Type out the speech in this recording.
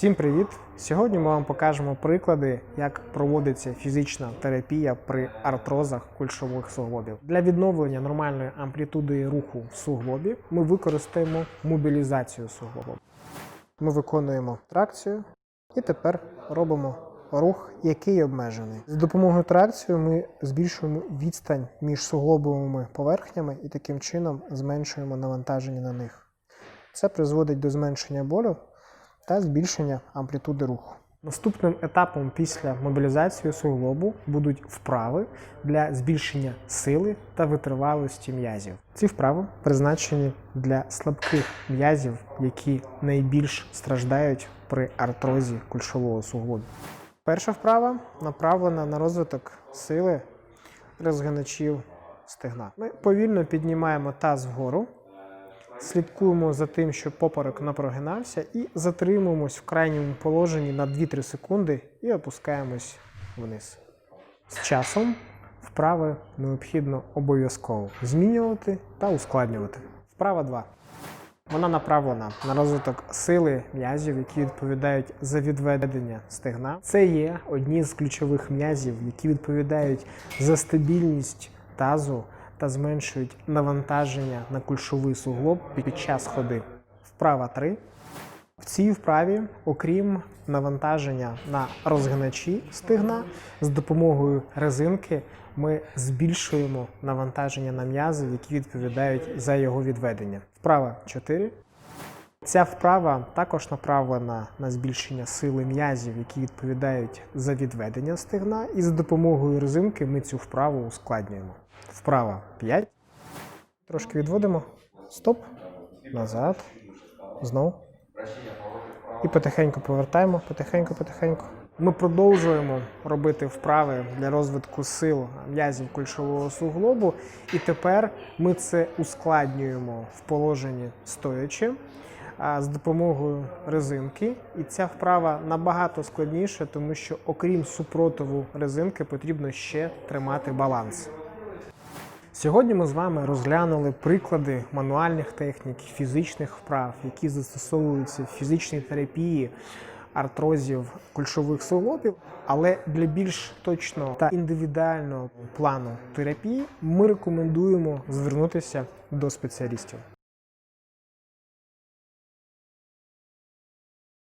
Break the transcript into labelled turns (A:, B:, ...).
A: Всім привіт! Сьогодні ми вам покажемо приклади, як проводиться фізична терапія при артрозах кульшових суглобів. Для відновлення нормальної амплітуди руху в суглобі ми використаємо мобілізацію суглобу. Ми виконуємо тракцію і тепер робимо рух, який обмежений. З допомогою тракції ми збільшуємо відстань між суглобовими поверхнями і таким чином зменшуємо навантаження на них. Це призводить до зменшення болю та збільшення амплітуди руху. Наступним етапом після мобілізації суглобу будуть вправи для збільшення сили та витривалості м'язів. Ці вправи призначені для слабких м'язів, які найбільш страждають при артрозі кульшового суглобу. Перша вправа направлена на розвиток сили розгиначів стегна. Ми повільно піднімаємо таз вгору, слідкуємо за тим, щоб поперек не прогинався, і затримуємось в крайньому положенні на 2-3 секунди і опускаємось вниз. З часом вправи необхідно обов'язково змінювати та ускладнювати. Вправа 2. Вона направлена на розвиток сили м'язів, які відповідають за відведення стегна. Це є одні з ключових м'язів, які відповідають за стабільність тазу та зменшують навантаження на кульшовий суглоб під час ходи. Вправа 3. В цій вправі, окрім навантаження на розгиначі стигна, з допомогою резинки ми збільшуємо навантаження на м'язи, які відповідають за його відведення. Вправа 4. Ця вправа також направлена на збільшення сили м'язів, які відповідають за відведення стегна, і за допомогою резинки ми цю вправу ускладнюємо. Вправа 5. Трошки відводимо. Стоп. Назад. Знову. І потихеньку повертаємо, потихеньку, потихеньку. Ми продовжуємо робити вправи для розвитку сил м'язів кульшового суглобу, і тепер ми це ускладнюємо в положенні стоячи з допомогою резинки. І ця вправа набагато складніша, тому що окрім супротиву резинки потрібно ще тримати баланс. Сьогодні ми з вами розглянули приклади мануальних технік, фізичних вправ, які застосовуються в фізичній терапії артрозів кульшових суглобів. Але для більш точного та індивідуального плану терапії ми рекомендуємо звернутися до спеціалістів.